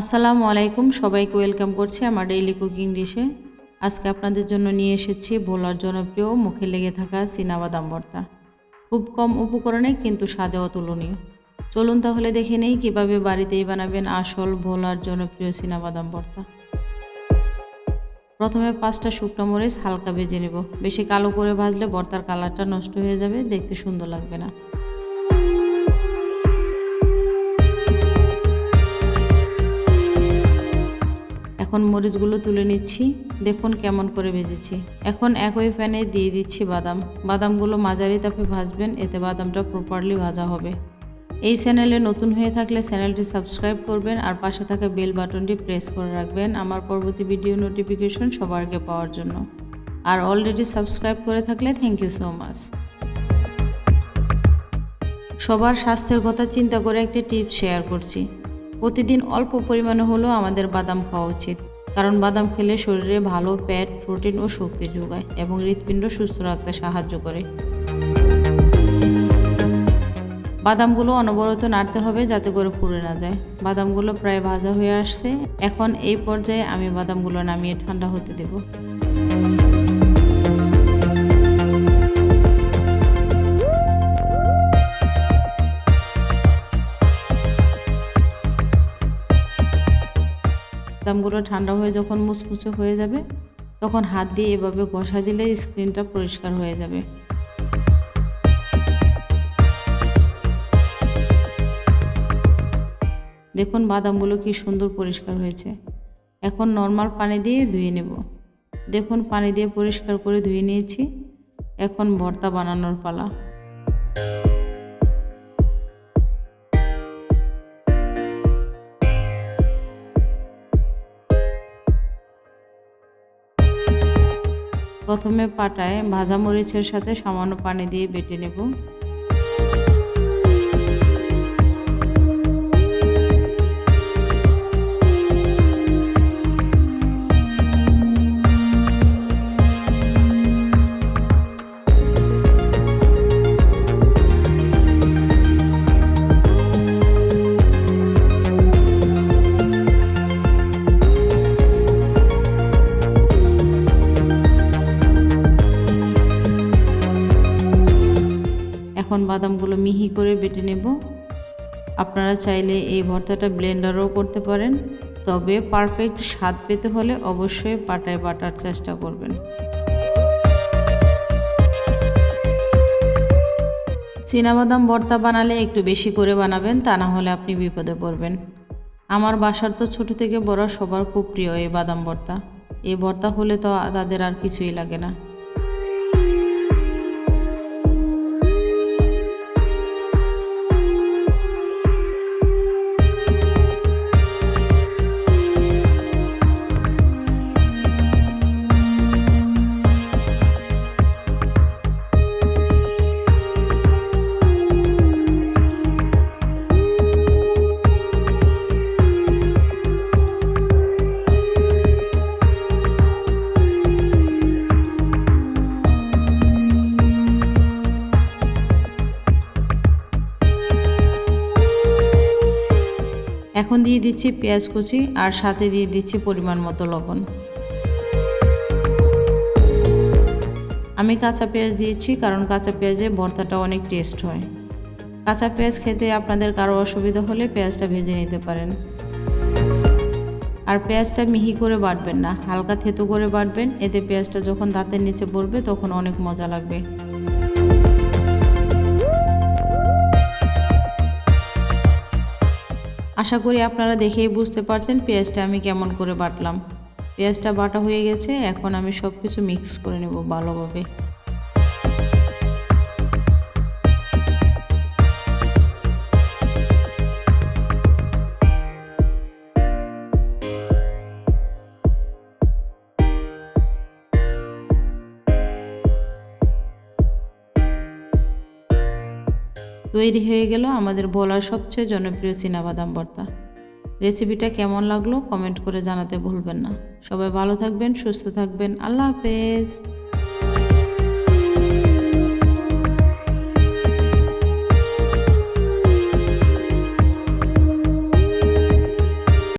আসসালামু আলাইকুম, সবাইকে ওয়েলকাম করছি আমার ডেইলি কুকিং ডিশে আজকে আপনাদের জন্য নিয়ে এসেছি ভোলার জনপ্রিয়, মুখে লেগে থাকা চীনাবাদাম ভর্তা। খুব কম উপকরণে কিন্তু স্বাদে অতুলনীয়। চলুন তাহলে দেখে নেই কীভাবে বাড়িতেই বানাবেন আসল ভোলার জনপ্রিয় চীনাবাদাম ভর্তা। প্রথমে পাঁচটা শুকনো মরিচ হালকা ভেজে নেব। বেশি কালো করে ভাজলে ভর্তার কালারটা নষ্ট হয়ে যাবে, দেখতে সুন্দর লাগবে না। এখন মরিচগুলো তুলে নিচ্ছি। দেখুন কেমন করে ভেজেছি। এখন একই প্যানে দিয়ে দিচ্ছি বাদাম। বাদামগুলো মাঝারি তাপে ভাজবেন, এতে বাদামটা প্রপারলি ভাজা হবে। এই চ্যানেলে নতুন হয়ে থাকলে চ্যানেলটি সাবস্ক্রাইব করবেন আর পাশে থাকা বেল বাটনটি প্রেস করে রাখবেন আমার পরবর্তী ভিডিও নোটিফিকেশন সবার আগে পাওয়ার জন্য। আর অলরেডি সাবস্ক্রাইব করে থাকলে থ্যাংক ইউ সো মাচ সবার স্বাস্থ্যের কথা চিন্তা করে একটি টিপস শেয়ার করছি। প্রতিদিন অল্প পরিমাণে হলেও আমাদের বাদাম খাওয়া উচিত। কারণ বাদাম খেলে শরীরে ভালো ফ্যাট, প্রোটিন ও শক্তি যোগায় এবং হৃৎপিণ্ড সুস্থ রাখতে সাহায্য করে। বাদামগুলো অনবরত নাড়তে হবে যাতে করে পুড়ে না যায়। বাদামগুলো প্রায় ভাজা হয়ে আসছে। এখন এই পর্যায়ে আমি বাদামগুলো নামিয়ে ঠান্ডা হতে দেবো। বাদামগুলো ঠান্ডা হয়ে যখন মুচমুচে হয়ে যাবে, তখন হাত দিয়ে এভাবে ঘষা দিলে স্ক্রিনটা পরিষ্কার হয়ে যাবে। দেখুন বাদামগুলো কি সুন্দর পরিষ্কার হয়েছে। এখন নর্মাল পানি দিয়ে ধুয়ে নেব। দেখুন পানি দিয়ে পরিষ্কার করে ধুয়ে নিয়েছি। এখন ভর্তা বানানোর পালা। প্রথমে পাটায় ভাজা মরিচের সাথে সামান্য পানি দিয়ে বেটে নেব। এখন বাদামগুলো মিহি করে বেটে নেব। আপনারা চাইলে এই ভর্তাটা ব্লেন্ডারও করতে পারেন, তবে পারফেক্ট স্বাদ পেতে হলে অবশ্যই পাটায় বাটার চেষ্টা করবেন। চীনাবাদাম ভর্তা বানালে একটু বেশি করে বানাবেন, তা না হলে আপনি বিপদে পড়বেন। আমার বাসার তো ছোট থেকে বড় সবার খুব প্রিয় এই বাদাম ভর্তা। এই ভর্তা হলে তো তাদের আর কিছুই লাগে না। এখন দিয়ে দিচ্ছি পেঁয়াজ কুচি আর সাথে দিয়ে দিচ্ছি পরিমাণ মতো লবণ। আমি কাঁচা পেঁয়াজ দিয়েছি কারণ কাঁচা পেঁয়াজে ভর্তাটা অনেক টেস্ট হয়। কাঁচা পেঁয়াজ খেতে আপনাদের কারও অসুবিধা হলে পেঁয়াজটা ভেজে নিতে পারেন। আর পেঁয়াজটা মিহি করে বাটবেন না, হালকা থেতো করে বাটবেন, এতে পেঁয়াজটা যখন দাঁতের নিচে পড়বে তখন অনেক মজা লাগবে। আশা করি আপনারা দেখেই বুঝতে পারছেন পেঁয়াজটা আমি কেমন করে বাটলাম। পেঁয়াজটা বাটা হয়ে গেছে, এখন আমি সব কিছু মিক্স করে নেব ভালোভাবে। তৈরি হয়ে গেল আমাদের বলার সবচেয়ে জনপ্রিয় চীনাবাদাম ভর্তা। রেসিপিটা কেমন লাগল কমেন্ট করে জানাতে ভুলবেন না। সবাই ভালো থাকবেন, সুস্থ থাকবেন। আল্লাহ হাফেজ।